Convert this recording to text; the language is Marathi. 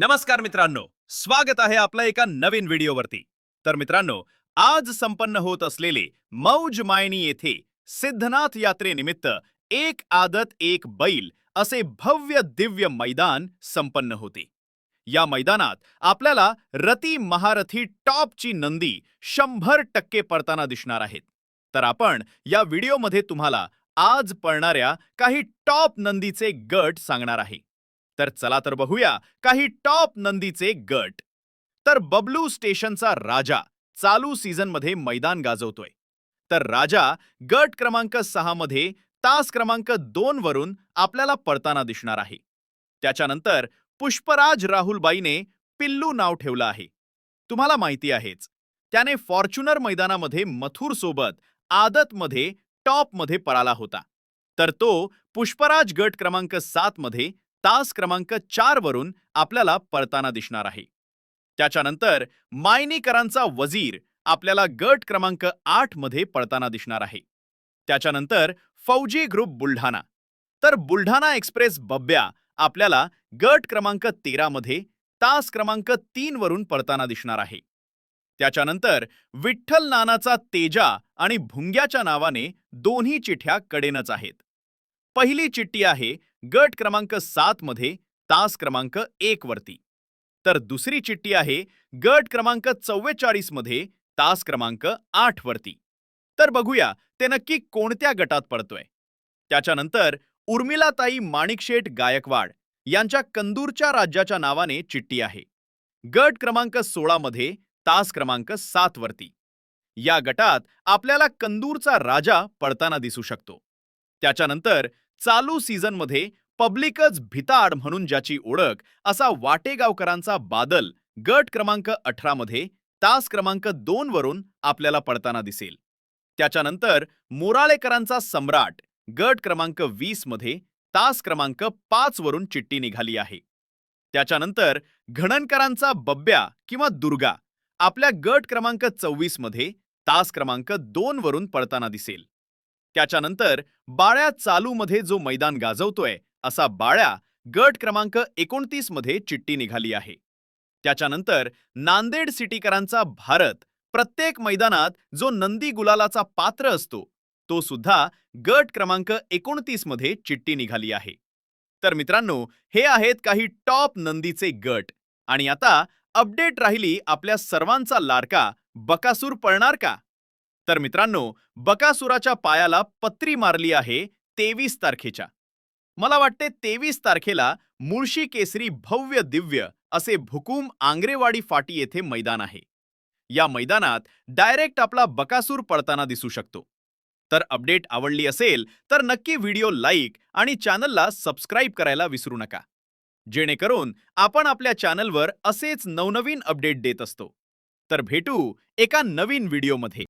नमस्कार मित्रांनो स्वागत आहे आपलं एका नवीन व्हिडिओवरती. तर मित्रांनो आज संपन्न होत असलेले मौज मायनी येथे सिद्धनाथ यात्रेनिमित्त एक आदत एक बैल असे भव्य दिव्य मैदान संपन्न होते. या मैदानात आपल्याला रती महारथी टॉपची नंदी शंभर टक्के पडताना दिसणार आहेत. तर आपण या व्हिडिओमध्ये तुम्हाला आज पळणाऱ्या काही टॉप नंदीचे गट सांगणार आहे. तर चला तर बघूया काही टॉप नंदीचे गट. तर बबलू स्टेशनचा राजा चालू सीझनमध्ये मैदान गाजवतोय. तर राजा गट क्रमांक सहा मध्ये तास क्रमांक दोन वरून आपल्याला पडताना दिसणार आहे. त्याच्यानंतर पुष्पराज राहुलबाईने पिल्लू नाव ठेवलं आहे. तुम्हाला माहिती आहेच त्याने फॉर्च्युनर मैदानामध्ये मथुर सोबत आदतमध्ये टॉपमध्ये पळाला होता. तर तो पुष्पराज गट क्रमांक सात मध्ये तास क्रमांक चार वरून आपल्याला पळताना दिसणार आहे. त्याच्यानंतर मायनीकरांचा वजीर आपल्याला गट क्रमांक आठमध्ये पळताना दिसणार आहे. त्याच्यानंतर फौजी ग्रुप बुलढाणा. तर बुलढाणा एक्सप्रेस बब्या आपल्याला गट क्रमांक तेरा मध्ये तास क्रमांक तीन वरून पळताना दिसणार आहे. त्याच्यानंतर विठ्ठल नानाचा तेजा आणि भुंग्याच्या नावाने दोन्ही चिठ्या कडेनच आहेत. पहिली चिठ्ठी आहे गट क्रमांक सात मध्ये तास क्रमांक एक वरती. तर दुसरी चिठ्ठी आहे गट क्रमांक चव्वेचाळीसमध्ये तास क्रमांक आठ वरती. तर बघूया ते नक्की कोणत्या गटात पडतोय? त्याच्यानंतर उर्मिलाताई माणिकशेठ गायकवाड यांच्या कंदूरच्या राज्याच्या नावाने चिठ्ठी आहे. गट क्रमांक सोळा मध्ये तास क्रमांक सात वरती. या गटात आपल्याला कंदूरचा राजा पडताना दिसू शकतो. त्याच्यानंतर चालू सीझनमध्ये पब्लिकच भिताड म्हणून ज्याची ओळख असा वाटेगावकरांचा बादल गट क्रमांक अठरा मध्ये तास क्रमांक दोन वरून आपल्याला पडताना दिसेल. त्याच्यानंतर मोराळेकरांचा सम्राट गट क्रमांक वीसमध्ये तास क्रमांक पाच वरून चिठ्ठी निघाली आहे. त्याच्यानंतर घणणकरांचा बब्ब्या किंवा दुर्गा आपल्या गट क्रमांक चोवीसमध्ये तास क्रमांक दोन वरून पडताना दिसेल. त्याच्यानंतर बाळ्या चालूमध्ये जो मैदान गाजवतोय असा बाळ्या गट क्रमांक एकोणतीसमध्ये चिठ्ठी निघाली आहे. त्याच्यानंतर नांदेड सिटीकरांचा भारत प्रत्येक मैदानात जो नंदी गुलालाचा पात्र असतो तो सुद्धा गट क्रमांक एकोणतीसमध्ये चिठ्ठी निघाली आहे. तर मित्रांनो हे आहेत काही टॉप नंदीचे गट. आणि आता अपडेट राहिली आपल्या सर्वांचा लाडका बकासूर पळणार का? तर मित्रांनो बकासुराच्या पायाला पत्री मारली आहे तेवीस तारखेच्या. मला वाटते तेवीस तारखेला मुळशी केसरी भव्य दिव्य असे भुकुम आंग्रेवाडी फाटी येथे मैदान आहे. या मैदानात डायरेक्ट आपला बकासूर पडताना दिसू शकतो. तर अपडेट आवडली असेल तर नक्की व्हिडिओ लाईक आणि चॅनलला सबस्क्राईब करायला विसरू नका. जेणेकरून आपण आपल्या चॅनलवर असेच नवनवीन अपडेट देत असतो. तर भेटू एका नवीन व्हिडिओमध्ये.